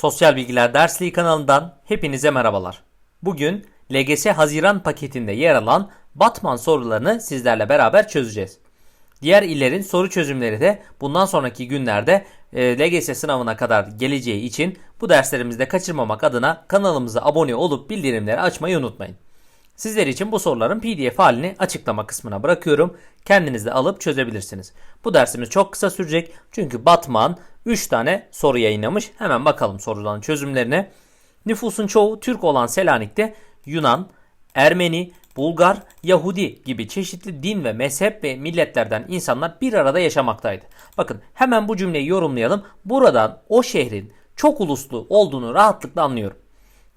Sosyal Bilgiler Dersliği kanalından hepinize merhabalar. Bugün LGS Haziran paketinde yer alan Batman sorularını sizlerle beraber çözeceğiz. Diğer illerin soru çözümleri de bundan sonraki günlerde e, LGS sınavına kadar geleceği için bu derslerimizde kaçırmamak adına kanalımıza abone olup bildirimleri açmayı unutmayın. Sizler için bu soruların PDF halini açıklama kısmına bırakıyorum. Kendiniz de alıp çözebilirsiniz. Bu dersimiz çok kısa sürecek. Çünkü Batman 3 tane soru yayınlamış. Hemen bakalım soruların çözümlerine. Nüfusun çoğu Türk olan Selanik'te Yunan, Ermeni, Bulgar, Yahudi gibi çeşitli din ve mezhep ve milletlerden insanlar bir arada yaşamaktaydı. Bakın hemen bu cümleyi yorumlayalım. Buradan o şehrin çok uluslu olduğunu rahatlıkla anlıyorum.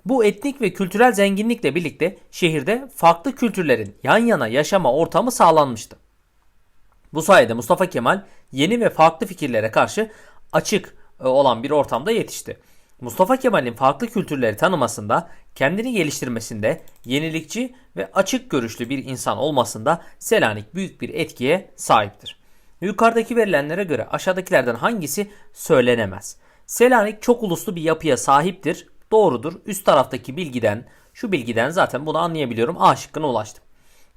Bu etnik ve kültürel zenginlikle birlikte şehirde farklı kültürlerin yan yana yaşama ortamı sağlanmıştı. Bu sayede Mustafa Kemal yeni ve farklı fikirlere karşı açık e, olan bir ortamda yetişti. Mustafa Kemal'in farklı kültürleri tanımasında, kendini geliştirmesinde, yenilikçi ve açık görüşlü bir insan olmasında Selanik büyük bir etkiye sahiptir. Yukarıdaki verilenlere göre aşağıdakilerden hangisi söylenemez? Selanik çok uluslu bir yapıya sahiptir. Doğrudur. Üst taraftaki bilgiden, şu bilgiden zaten bunu anlayabiliyorum. A şıkkına ulaştım.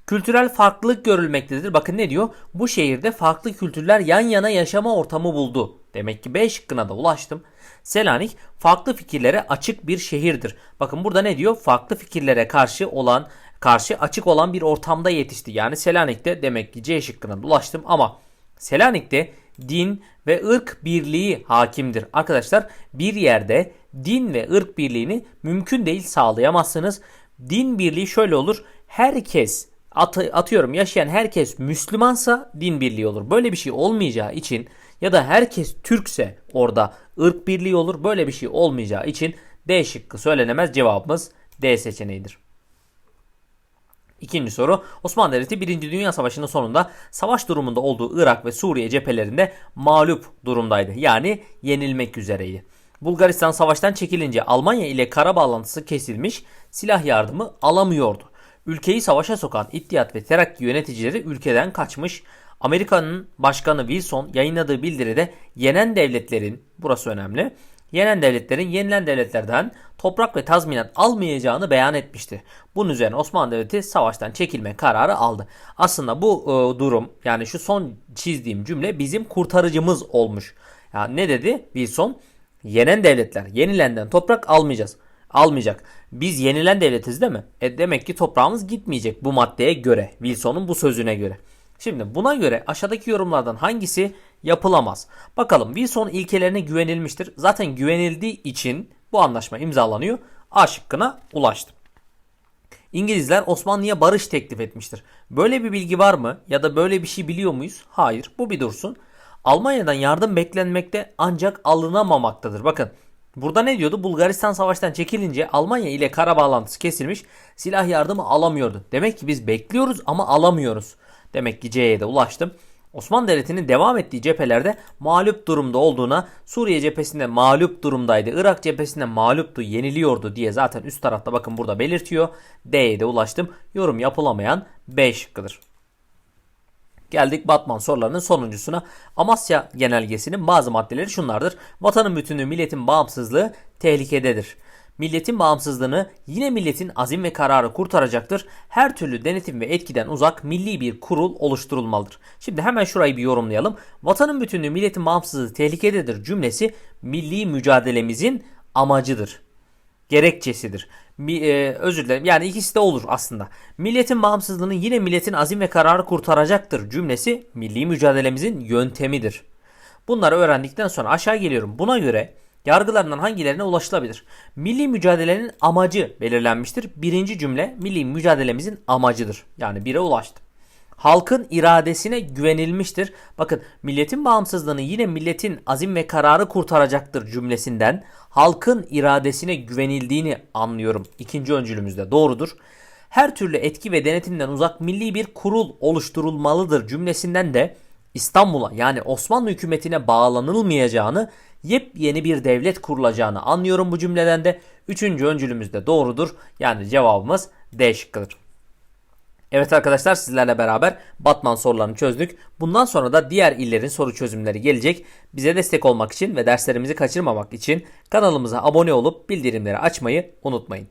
Kültürel farklılık görülmektedir. Bakın ne diyor? Bu şehirde farklı kültürler yan yana yaşama ortamı buldu. Demek ki B şıkkına da ulaştım. Selanik farklı fikirlere açık bir şehirdir. Bakın burada ne diyor? Farklı fikirlere karşı olan karşı açık olan bir ortamda yetişti. Yani Selanik'te demek ki C şıkkına da ulaştım ama Selanik'te din ve ırk birliği hakimdir. Arkadaşlar bir yerde din ve ırk birliğini mümkün değil sağlayamazsınız. Din birliği şöyle olur. Herkes atı, atıyorum yaşayan herkes Müslümansa din birliği olur. Böyle bir şey olmayacağı için ya da herkes Türkse orada ırk birliği olur. Böyle bir şey olmayacağı için D şıkkı söylenemez cevabımız D seçeneğidir. İkinci soru. Osmanlı Devleti 1. Dünya Savaşı'nın sonunda savaş durumunda olduğu Irak ve Suriye cephelerinde mağlup durumdaydı. Yani yenilmek üzereydi. Bulgaristan savaştan çekilince Almanya ile kara bağlantısı kesilmiş, silah yardımı alamıyordu. Ülkeyi savaşa sokan İttihat ve Terakki yöneticileri ülkeden kaçmış. Amerika'nın başkanı Wilson yayınladığı bildiride yenen devletlerin, burası önemli, yenen devletlerin yenilen devletlerden toprak ve tazminat almayacağını beyan etmişti. Bunun üzerine Osmanlı Devleti savaştan çekilme kararı aldı. Aslında bu e, durum yani şu son çizdiğim cümle bizim kurtarıcımız olmuş. Yani ne dedi Wilson? Yenen devletler yenilenden toprak almayacağız. Almayacak. Biz yenilen devletiz değil mi? E demek ki toprağımız gitmeyecek bu maddeye göre. Wilson'un bu sözüne göre. Şimdi buna göre aşağıdaki yorumlardan hangisi yapılamaz? Bakalım Wilson ilkelerine güvenilmiştir. Zaten güvenildiği için bu anlaşma imzalanıyor. A şıkkına ulaştım. İngilizler Osmanlı'ya barış teklif etmiştir. Böyle bir bilgi var mı? Ya da böyle bir şey biliyor muyuz? Hayır. Bu bir dursun. Almanya'dan yardım beklenmekte ancak alınamamaktadır. Bakın burada ne diyordu? Bulgaristan savaştan çekilince Almanya ile kara bağlantısı kesilmiş. Silah yardımı alamıyordu. Demek ki biz bekliyoruz ama alamıyoruz. Demek ki C'ye de ulaştım. Osmanlı Devleti'nin devam ettiği cephelerde mağlup durumda olduğuna, Suriye cephesinde mağlup durumdaydı, Irak cephesinde mağluptu, yeniliyordu diye zaten üst tarafta bakın burada belirtiyor. D'ye de ulaştım. Yorum yapılamayan B şıkkıdır. Geldik Batman sorularının sonuncusuna. Amasya genelgesinin bazı maddeleri şunlardır. Vatanın bütünlüğü, milletin bağımsızlığı tehlikededir. Milletin bağımsızlığını yine milletin azim ve kararı kurtaracaktır. Her türlü denetim ve etkiden uzak milli bir kurul oluşturulmalıdır. Şimdi hemen şurayı bir yorumlayalım. Vatanın bütünlüğü, milletin bağımsızlığı tehlikededir cümlesi milli mücadelemizin amacıdır. Gerekçesidir. E, özür dilerim. Yani ikisi de olur aslında. Milletin bağımsızlığını yine milletin azim ve kararı kurtaracaktır cümlesi milli mücadelemizin yöntemidir. Bunları öğrendikten sonra aşağı geliyorum. Buna göre yargılarından hangilerine ulaşılabilir? Milli mücadelenin amacı belirlenmiştir. Birinci cümle milli mücadelemizin amacıdır. Yani bire ulaştı. Halkın iradesine güvenilmiştir. Bakın milletin bağımsızlığını yine milletin azim ve kararı kurtaracaktır cümlesinden halkın iradesine güvenildiğini anlıyorum. İkinci öncülümüzde doğrudur. Her türlü etki ve denetimden uzak milli bir kurul oluşturulmalıdır cümlesinden de İstanbul'a yani Osmanlı hükümetine bağlanılmayacağını, yepyeni bir devlet kurulacağını anlıyorum bu cümleden de. Üçüncü öncülümüz de doğrudur. Yani cevabımız D şıkkıdır. Evet arkadaşlar sizlerle beraber Batman sorularını çözdük. Bundan sonra da diğer illerin soru çözümleri gelecek. Bize destek olmak için ve derslerimizi kaçırmamak için kanalımıza abone olup bildirimleri açmayı unutmayın.